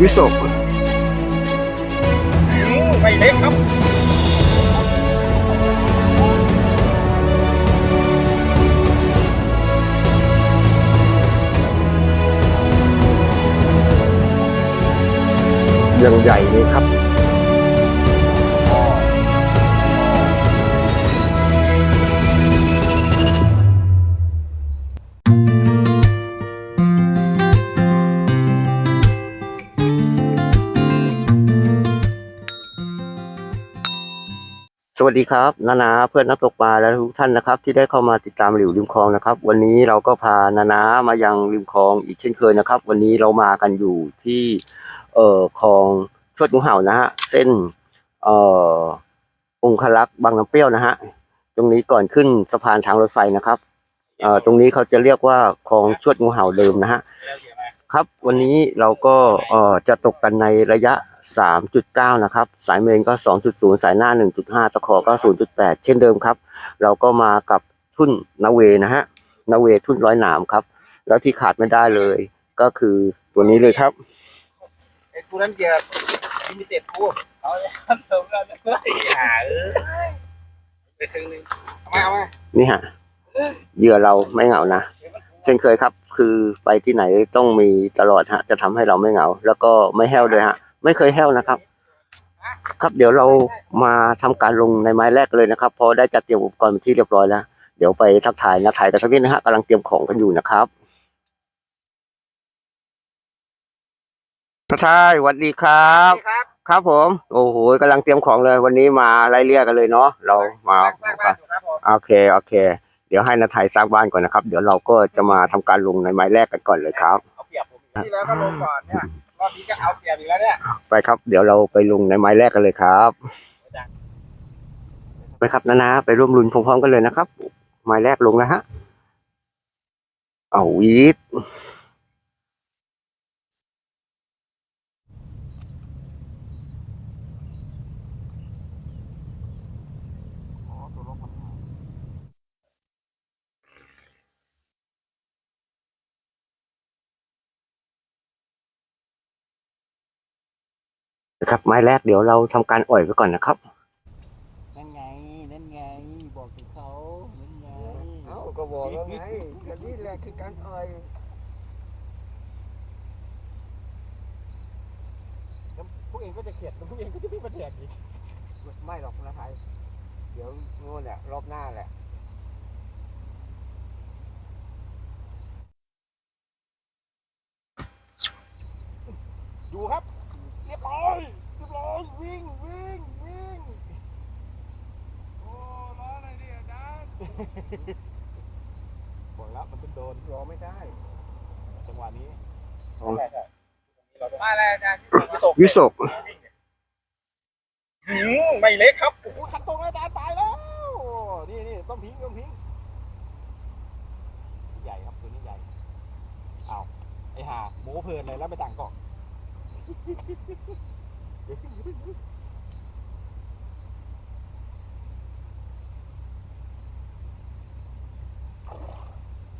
วิศกไม่เล็กครับยังใหญ่เลยครับ วัสดีครับนานาเพื่อนนักตกปลาและทุกท่านนะครับ ที่ได้เข้ามาติดตามหลิวริมคลองนะครับ วันนี้เราก็พานานามายังริมคลองอีกเช่นเคยนะครับ วันนี้เรามากันอยู่ที่เอ่อคลองชวดงูเห่านะฮะเส้นเอ่อองคลักษ์บางน้ำเปรี้ยวนะฮะตรงนี้ก่อนขึ้นสะพานทางรถไฟนะครับเอ่อตรงนี้เขาจะเรียกว่าคลองชวดงูเห่าเดิมนะฮะครับวันนี้เราก็เอ่อจะตกกันในระยะ 3.9 นะครับ สายเมนก็ 2.0 สายหน้า 1.5 ตะขอก็ 0.8 เช่นเดิมครับ เราก็มากับทุ่นนาเวนะฮะนาเวทุ่นร้อยหนามครับ แล้วที่ขาดไม่ได้เลย ก็คือตัวนี้เลยครับไอ้กูนั้นเกียร์ลิมิเต็ดกูเอาเลยเติมแล้วเนี่ยไอ้ห่าเอ้ยไปครึ่งนึงเอามาเอามานี่ฮะเหยื่อเราไม่เหงานะเช่นเคยครับ คือไปที่ไหนต้องมีตลอดฮะ จะทำให้เราไม่เหงา แล้วก็ไม่แห้วเลยฮะ ไม่เคยแห้วนะครับ ครับเดี๋ยวเรามาทำการลงในไม้แรกเลยนะครับ พอได้จัดเตรียมอุปกรณ์เป็นที่เรียบร้อยแล้ว เดี๋ยวไปทักทายนะถ่ายกันสักนิดนะฮะกำลังเตรียมของกันอยู่นะครับทักทายสวัสดีครับครับ ครับผม โอ้โหกำลังเตรียมของเลย วันนี้มาไล่เลี่ยกันเลยเนาะ เรามาสร้างบ้านอยู่ครับผมโอเค โอเค เดี๋ยวให้นาไทยสร้างบ้านก่อนนะครับ เดี๋ยวเราก็จะมาทำการลงในไม้แรกกันก่อนเลยครับเอาเปรียบผมที่แล้วก็ลงก่อนเนี่ย รอบนี้ก็เอาเปรียบอีกแล้วเนี่ยไปครับ เดี๋ยวเราไปลงในไม้แรกกันเลยครับไปครับนานาไปร่วมรุนพร้อมๆกันเลยนะครับ ไม้แรกลงแล้วฮะ เอาวีดนะครับ ไม้แรกเดี๋ยวเราทำการอ่อยไว้ก่อนนะครับนั่นไงนั่นไงบอกถึงเขานั่นไงเอ้าก็บอกแล้วไงกันนี่แหละคือการอ่อยพวกเองก็จะเข็ดแล้วพวกเองก็จะไม่มาแดกอีกไม่หรอกนะไทยเดี๋ยวโน่นแหละรอบหน้าแหละ ดูครับ เรียบร้อยเรียบร้อยวิ่งวิ่งวิ่งโอ้ร้อนอะไรเนี่ยอาจารย์ บอกแล้วมันต้องโดนรอไม่ได้ จังหวะนี้อ๋อมาแล้วอาจารย์วิศกหืมไม่เล็กครับโอ้โหขัดตรงแล้วอาจารย์ตายแล้ว นี่นี่ต้องพิงต้องพิงใหญ่ครับตัวนี้ใหญ่เอาไอ้ห่าโม้เพลินเลยแล้วไปต่างเกาะ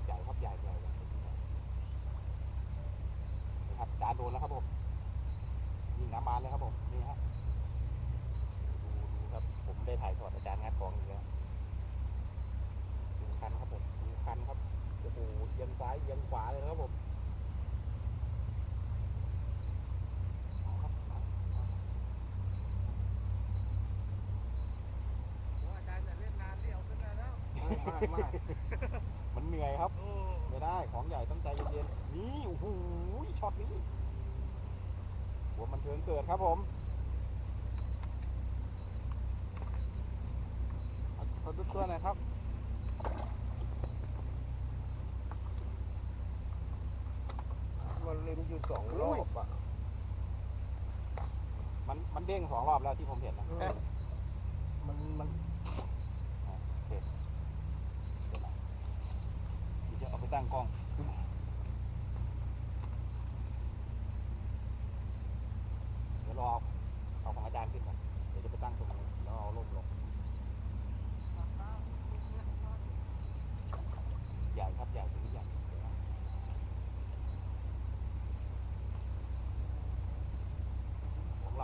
ใหญ่ครับใหญ่ใหญ่ใหญ่นี่ครับจานโดนแล้วครับผมยิงน้ำมันเลยครับผม นี่ฮะ ดูดูครับ ผมได้ถ่ายทอดอาจารย์งานกองอยู่แล้วดูคันครับผมดูคันครับ โอ้โหเอียงซ้ายเอียงข วาเลยนะครับผมเอาครับเอาเอาอาจารย์จะเล่นนานเดียวขึ้นมาแล้วมากมากมันเหนื่อยครับไม่ได้ของใหญ่ต้องใจเย็นๆ นี่โอ้โหช็อตนี้หัวมันเทิงเกิดครับผมขอดูตัวหน่อยครับ นอยู่สองรอบอะ มันมันเด้งสองรอบแล้วที่ผมเห็นนะมัน โอเคเดี๋ยวนะเดี๋ยวจะเอาไปตั้งกล้อง เดี๋ยวรอเอาของอาจารย์ขึ้นก่อนเดี๋ยวจะไปตั้งตรงนี้แล้วเอาลงลงใหญ่ครับใหญ่ตัวนี้ใหญ่เดี๋ยวนะ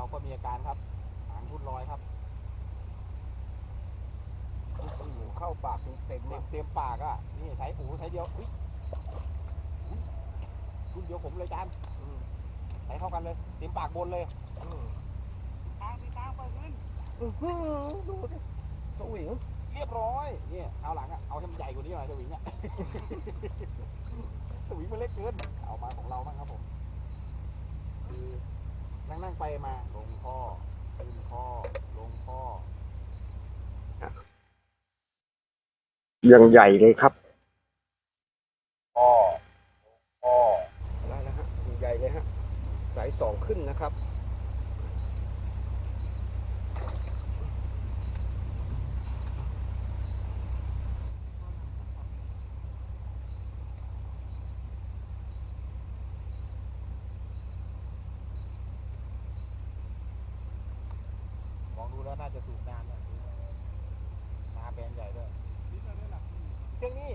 เราก็มีอาการครับ หางพุ่นลอยครับโอ้โหเข้าปากเต็มๆเต็เลมยเต็มปากอะ นี่ใช้โอ้โหใช้เดียวอุ้ยอุ๊ยรุ่นเดียวผมเลยจานอืมใช้เท่ากันเลย เต็มปากบนเลยอืมทางที่ทางไปขึ้นอื้อหือดูสิสวิงเรียบร้อยเนี่ยเอาหลังอะ เอาให้มันใหญ่กว่านี้หน่อยสวิงอะสวิงมันเล็กเกิน เอามาของเราบ้างครับผมคือ นั่งนั่งไปมาลงพ่อขึ้นพ่อลงพ่อ ยังใหญ่เลยครับ ข้อข้อ ได้แล้วฮะใหญ่เลยฮะสายสองขึ้นนะครับ มองดูแล้วน่า จะสูงนานเลยนาแบรนด์ใหญ่ด้วยเครื่องนี้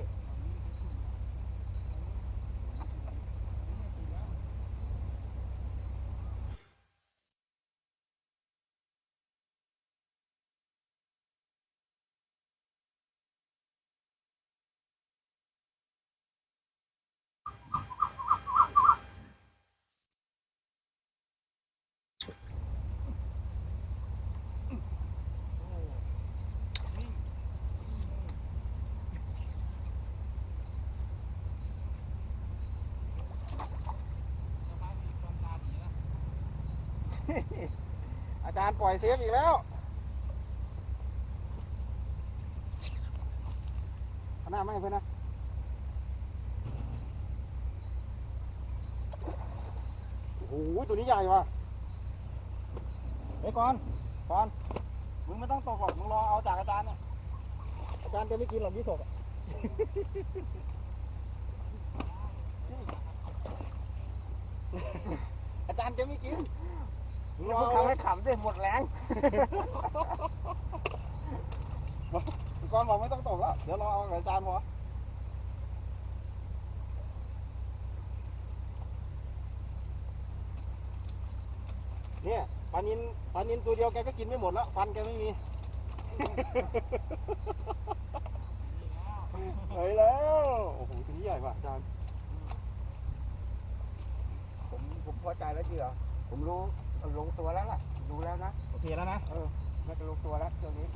อาจารย์ปล่อยเซฟอีกแล้วขนาดไม่เพื่อนนะโอ้โหตัวนี้ใหญ่ว่ะเฮ้ยก่อนก่อนมึงไม่ต้องตกหรอกมึงรอเอาจากอาจารย์เนี่ยอาจารย์จะไม่กินหรอกยี่สกอาจารย์จะไม่กิน มึงรอทำให้ขำดิหมดแรงก่อนบอกไม่ต้องตกแล้ว เดี๋ยวรอเอากับอาจารย์พอเนี่ยปลานินปลานินตัวเดียวแกก็กินไม่หมดแล้วฟันแกไม่มีเฮ้ยแล้วโอ้โหตัวนี้ใหญ่ว่ะอาจารย์ผมผมพอใจแล้วจีเหรอผมรู้ ลงตัวแล้วล่ะ ดูแล้วนะ โอเคแล้วนะน่าจะลงตัวแล้วเที่ยวนี้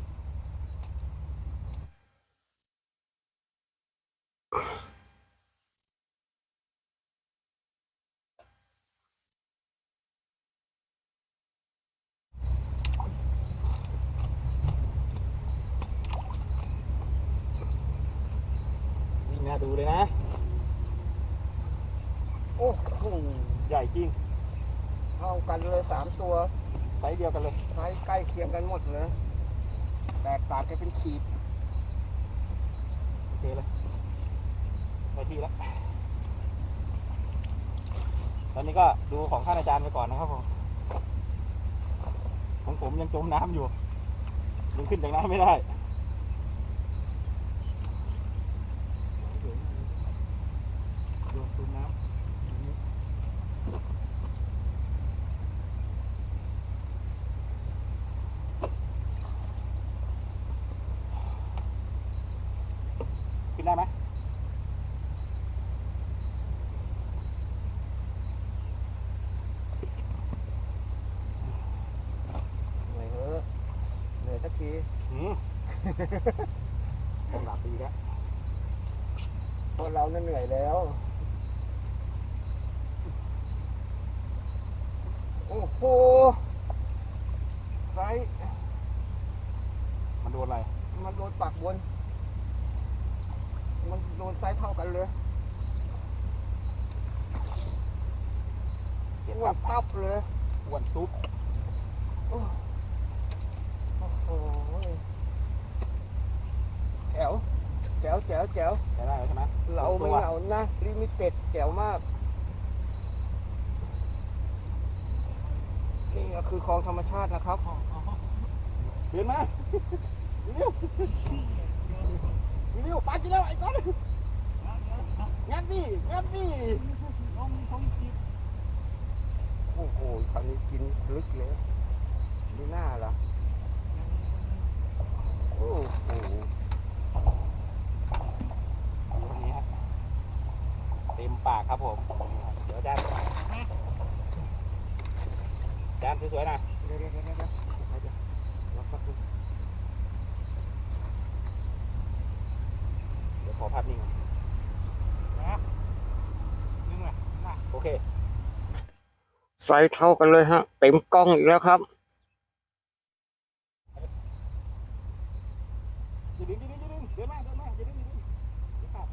นี่น่าดูเลยนะ โอ้โหใหญ่จริง เท่ากันเลยสามตัวไซส์เดียวกันเลยไซส์ใกล้เคียงกันหมดเลยแตกต่างกันเป็นขีดโอเคเลยไปที่แล้วตอนนี้ก็ดูของท่านอาจารย์ไปก่อนนะครับผมของผมยังจมน้ำอยู่ยังขึ้นจากน้ำไม่ได้ดูน้ำขึ้นได้ไหม เหนื่อยเฮ้อะเหนื่อยสัก ทีอืมต้องหลับดีแล้วเพราะเราน่ะเหนื่อยแล้ว โอ้โหไซส์มันโดนอะไร มันโดนปากบน มันโดนไซส์เท่ากันเลยเก็บอ้วตันบตับเลยอ้วนซุปโอ้โห แจ๋วแจ๋วแจ๋วแจ๋วใช้ได้แล้วใช่ไหมเราไม่เหงานะลิมิเต็ดแจ๋วมาก นี่ก็คือคลองธรรมชาตินะครับเดินมาเร็วเร็วปากินแล้วไอ้ก้อนงัดดิงัดดิโอ้โหคราวนี้กินลึกเลยดูหน้าเหรอ โอ้โหดูคนนี้ฮะเต็มปากครับผม เดี๋ยวอาจารย์อาจารย์สวยๆนะเดี๋ยวเดี๋ยวเดี๋ยวเดี๋ยวเดี๋ยวเดี๋ยวขอภาพนิ่งก่อนนึงแหละโอเคไซส์เท่ากันเลยฮะ เต็มกล้องอีกแล้วครับ อย่าดึงอย่าดึงอย่าดึงเดินมาเดินมาอย่าดึงอย่าดึงอย่าปัด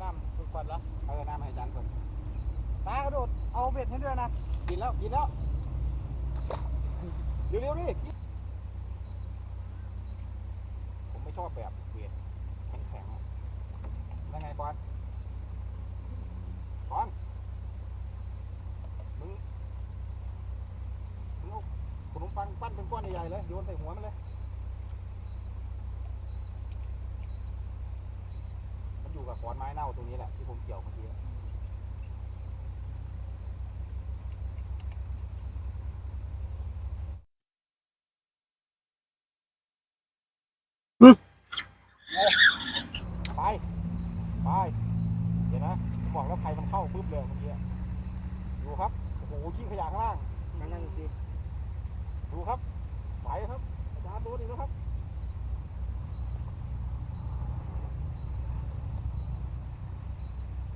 น้ำฝึกก่อนเหรอ เอาน้ำให้อาจารย์ก่อน ตากระโดดเอาเบ็ดให้ด้วยนะกินแล้วกินแล้วเร็วๆดิผมไม่ชอบแบบเวทแข็งๆแล้วไงบอลบอลมึงมึงเอาขนมปังปั้นเป็นก้อนใหญ่ๆเลยโยนใส่หัวมันเลยมันอยู่กับขอนไม้เน่าตรงนี้แหละที่ผมเกี่ยวเมื่อกี้ ไป ไป เดี๋ยวนะผม บอกแล้วใครมันเข้าปุ๊บเลยเมื่อกี้ดูครับโอ้โหขี้ขยะข้างล่างนั่งนั่งดีดูครับไปครับอาจารย์โดนอีกแล้วครับ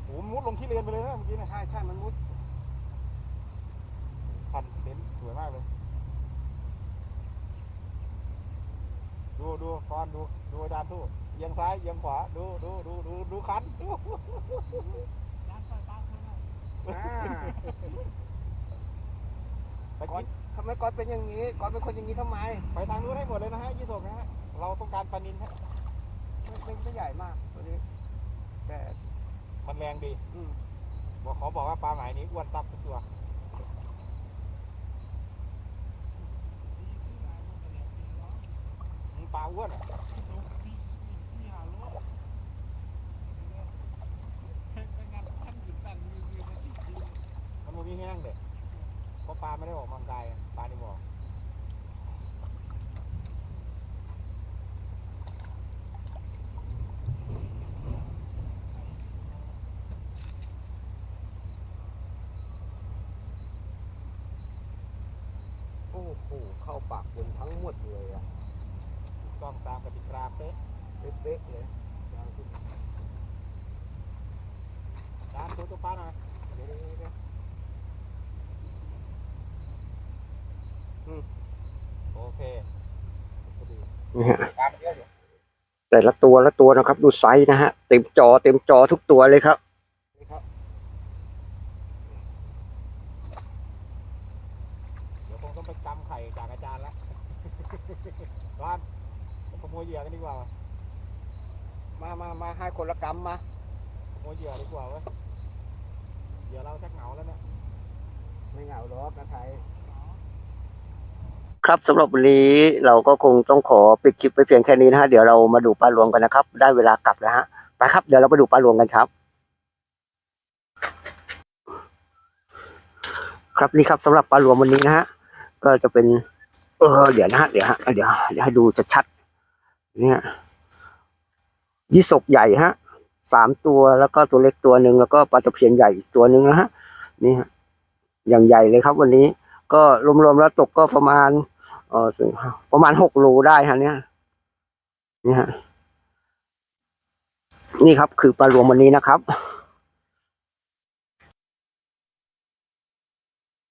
โอ้โหมุดลงที่เลนไปเลยนะเมื่อกี้เนะใช่ใช่มันมุดพันเต็นท์สวยมากเลย ดูดูฟอนดูดูอาจารย์สู้เอียงซ้ายเอียงขวา ดูดูดูดูดูคันดู อ่าไปกินทำไมก่อนเป็นอย่างนี้ก่อนเป็นคนอย่างนี้ทำไมไปทางนู้นให้หมดเลยนะฮะยี่สกนะฮะเราต้องการปลานินฮะมันไม่ใหญ่มากตัวนี้ แต่มันแรงดี อืมบอกขอบอกว่าปลาหมายนี้อ้วนตับทุกตัวมึงปลาอ้วนอะเป็นงานท่านหยุดแต่งมือมือมาที่ดี มันบ่มีแห้งเด็กเพราะปลาไม่ได้ออกกำลังกายอะปลาในบ่อ โอ้โหเข้าปากคนทั้งหมดเลยอะถูกต้องตามกติกาเป๊ะเป๊ะๆเลยตามตัวตัวปลาหน่อยเดี๋ยวเดี๋ยวเดี๋ยวโอเคพอดีนี่ฮะปลามันเยอะอยู่แต่ละตัวละตัวนะครับ ดูไซส์นะฮะ เต็มจอเต็มจอทุกตัวเลยครับ นี่ครับ เดี๋ยวคง ต้องไปกำไข่จากอาจารย์แล้วร้านไปขโมยเหยื่อกันดีกว่า มามามาให้คนละกรรมมาขโมยเหยื่อดีกว่าเว้ยเหยื่อเราชักเหงาแล้วเนี่ย ไม่เหงาหรอกนะไทยครับสำหรับวันนี้เราก็คงต้องขอปิดคลิปไปเพียงแค่นี้นะฮะเดี๋ยวเรามาดูปลาหลวงกันนะครับ ได้เวลากลับแล้วฮะไปครับเดี๋ยวเราไปดูปลาหลวงกันครับ ครับนี่ครับสำหรับปลาหลวงวันนี้นะฮะ ก็จะเป็น เออเดี๋ยวนะฮะเดี๋ยวฮะเดี๋ยวเดี๋ยวให้ดูชัดๆเนี่ยยี่สกใหญ่ฮะสามตัวแล้วก็ตัวเล็กตัวหนึ่งแล้วก็ปลาตะเพียนใหญ่ตัวหนึ่งนะฮะนี่ฮะอย่างใหญ่เลยครับ วันนี้ ก็รวมๆแล้วตกก็ประมาณเออประมาณหกโลได้ฮะเนี่ยนี่ฮะนี่ครับ คือปลารวมวันนี้นะครับ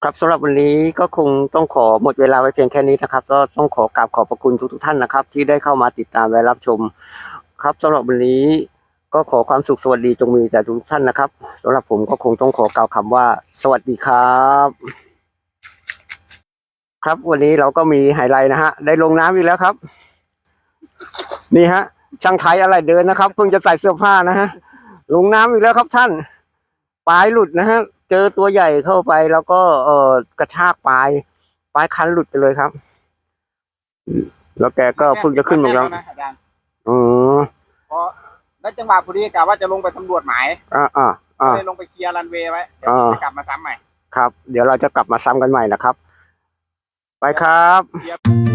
ครับสำหรับวันนี้ก็คงต้องขอหมดเวลาไว้เพียงแค่นี้นะครับ ก็ต้องขอกราบขอบพระคุณทุกๆท่านนะครับ ที่ได้เข้ามาติดตามและรับชม ครับสำหรับวันนี้ก็ขอความสุขสวัสดีจงมีแต่ทุกท่านนะครับสำหรับผมก็คงต้องขอกล่าวคำว่า สวัสดีครับ ครับวันนี้เราก็มีไฮไลท์นะฮะได้ลงน้ำอีกแล้วครับ นี่ฮะ ช่างไทยอะไรเดินนะครับเพิ่งจะใส่เสื้อผ้านะฮะลงน้ำอีกแล้วครับท่านปลายหลุดนะฮะ เจอตัวใหญ่เข้าไปแล้วก็เออกระชากปลายปลายคันหลุดไปเลยครับ แล้วแกก็เพิ่งจะขึ้นมาแล้วนะอาจารย์อืมพอได้จังหวะพอดีกะว่าจะลงไปสำรวจหมายอ่าอ่าอ่าเลยลงไปเคลียร์รันเวย์ไว้เดี๋ยวอ่าจะกลับมาซ้ำใหม่ครับ เดี๋ยวเราจะกลับมาซ้ำกันใหม่นะครับ ไปครับเคลียร์